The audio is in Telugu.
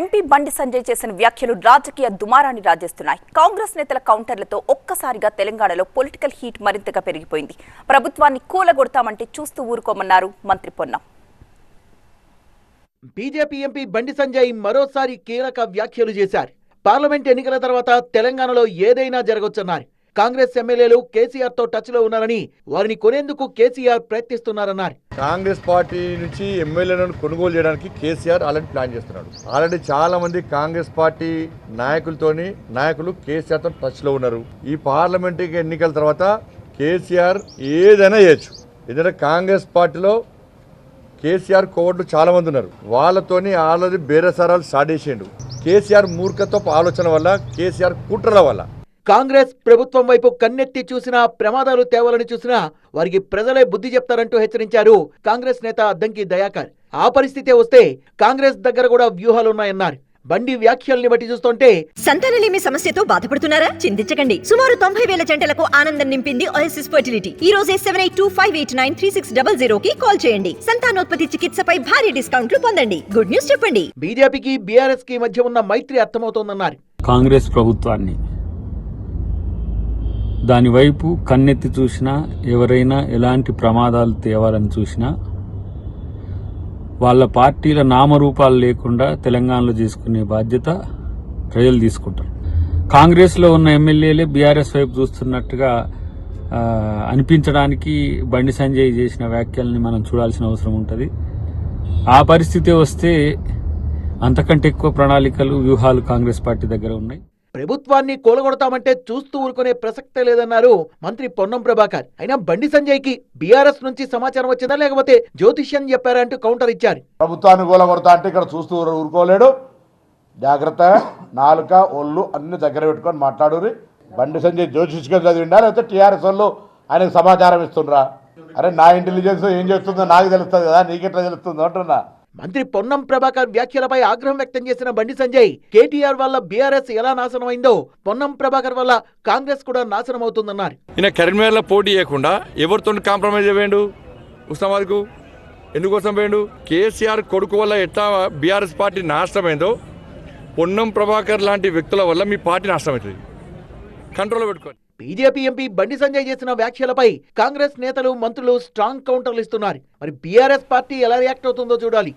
ఎంపీ బండి సంజయ్ చేసిన వ్యాఖ్యలు రాజకీయ దుమారాన్ని రాజేస్తున్నాయి. కాంగ్రెస్ నేతల కౌంటర్లతో ఒక్కసారిగా తెలంగాణలో పొలిటికల్ హీట్ మరింతగా పెరిగిపోయింది. ప్రభుత్వాన్ని కూలగొడతామంటే చూస్తూ ఊరుకోమన్నారు మంత్రి పొన్నం. బీజేపీ ఎంపీ బండి సంజయ్ మరోసారి కీలక వ్యాఖ్యలు చేశారు. పార్లమెంట్ ఎన్నికల తర్వాత తెలంగాణలో ఏదైనా జరగొచ్చన్నారు. కాంగ్రెస్ ఎమ్మెల్యేలు కేసీఆర్తో టచ్లో ఉన్నారని వారిని కొనేందుకు కేసీఆర్ ప్రయత్నిస్తున్నారన్నారు. కాంగ్రెస్ పార్టీ నుంచి ఎమ్మెల్యేలను కొనుగోలు చేయడానికి కేసీఆర్ ఆల్రెడీ ప్లాన్ చేస్తున్నాడు. ఆల్రెడీ చాలా మంది కాంగ్రెస్ పార్టీ నాయకులతోని నాయకులు కేసీఆర్తో టచ్లో ఉన్నారు. ఈ పార్లమెంట్ ఎన్నికల తర్వాత కేసీఆర్ ఏదైనా చేయొచ్చు. ఎందుకంటే కాంగ్రెస్ పార్టీలో కేసీఆర్ కోవట్లు చాలా మంది ఉన్నారు. వాళ్ళతోని ఆల్రెడీ బేరసారాలు స్టార్ట్ చేసిండు. కేసీఆర్ మూర్ఖత్వపు ఆలోచన వల్ల కేసీఆర్ కుట్రల వల్ల కాంగ్రెస్ ప్రభుత్వం వైపు కన్నెత్తి చూసినా ప్రమాదాలు తేవాలని చూసినా వారికి ప్రజలే బుద్ధి చెప్తారంటూ హెచ్చరించారు కాంగ్రెస్ నేత అద్దంకి దయాకర్. ఆ పరిస్థితే వస్తే కాంగ్రెస్ దగ్గర కూడా వ్యూహాలున్నాయన్నారు. బండి వ్యాఖ్యల్ని బట్టి చూస్తుంటే సంతానలేమి సమస్యతో బాధపడుతున్నారా? చింతించకండి. సుమారు తొంభై వేల జంటలకు ఆనందం నింపింది ఓఎస్ఎస్ ఫర్టిలిటీ ఈ రోజే seven eight two five eight nine three six double zero కి కాల్ చేయండి. సంతానోత్పత్తి చికిత్సపై భారీ డిస్కౌంట్లు పొందండి. గుడ్ న్యూస్ చెప్పండి. బీజేపీకి బీఆర్ఎస్కి మధ్య ఉన్న మైత్రి అర్థమవుతోందన్నారు. కాంగ్రెస్ ప్రభుత్వాన్ని దాని వైపు కన్నెత్తి చూసినా ఎవరైనా ఎలాంటి ప్రమాదాలు తేవాలని చూసినా వాళ్ళ పార్టీల నామరూపాలు లేకుండా తెలంగాణలో చేసుకునే బాధ్యత ప్రజలు తీసుకుంటారు. కాంగ్రెస్లో ఉన్న ఎమ్మెల్యేలే బీఆర్ఎస్ వైపు చూస్తున్నట్టుగా అనిపించడానికి బండి సంజయ్ చేసిన వ్యాఖ్యల్ని మనం చూడాల్సిన అవసరం ఉంటుంది. ఆ పరిస్థితి వస్తే అంతకంటే ఎక్కువ ప్రణాళికలు వ్యూహాలు కాంగ్రెస్ పార్టీ దగ్గర ఉన్నాయి. ప్రభుత్వాన్ని కూలగొడతామంటే చూస్తూ ఊరుకునే ప్రసక్తే లేదన్నారు మంత్రి పొన్నం ప్రభాకర్. అయినా బండి సంజయ్కి బీఆర్ఎస్ నుంచి సమాచారం వచ్చిందా లేకపోతే జ్యోతిష్యం చెప్పారా అంటూ కౌంటర్ ఇచ్చారు. ప్రభుత్వాన్ని కూలగొడతా అంటే ఇక్కడ చూస్తూ ఊరుకోలేడు. జాగ్రత్త నాలుక ఒళ్ళు అన్ని దగ్గర పెట్టుకొని మాట్లాడురి బండి సంజయ్ జ్యోతిష్కం చదివిండా లేకపోతే టీఆర్ఎస్ వాళ్ళు ఆయనకు సమాచారం ఇస్తుండ్రా? అరే నా ఇంటెలిజెన్స్ ఏం చేస్తుందో నాకు తెలుస్తుంది కదా నీకెట్లా తెలుస్తుందో అంటున్నా. మంత్రి పొన్నం ప్రభాకర్ వ్యాఖ్యలపై ఆగ్రహం వ్యక్తం చేసిన బండి సంజయ్ కేటీఆర్ వల్ల బీఆర్ఎస్ ఎలా నాశనం అయిందో పొన్నం ప్రభాకర్ వల్ల కాంగ్రెస్ కూడా నాశనం అవుతుందన్నారు ఈయన కరీంనగర్లో పోటీ చేయకుండా ఎవరితో కాంప్రమైజ్ అయ్యాడు ఉస్మాబాద్కు ఎందుకోసం పోయాడు కేసీఆర్ కొడుకు వల్ల ఎట్లా బీఆర్ఎస్ పార్టీ నాశనమైందో పొన్నం ప్రభాకర్ లాంటి వ్యక్తుల వల్ల మీ పార్టీ నాశనమవుతుంది. కంట్రోల్లో పెట్టుకోండి. బీజేపీ ఎంపీ బండి సంజయ్ చేసిన వ్యాఖ్యలపై కాంగ్రెస్ నేతలు మంత్రులు స్ట్రాంగ్ కౌంటర్లు ఇస్తున్నారు. మరి బీఆర్ఎస్ పార్టీ ఎలా రియాక్ట్ అవుతుందో చూడాలి.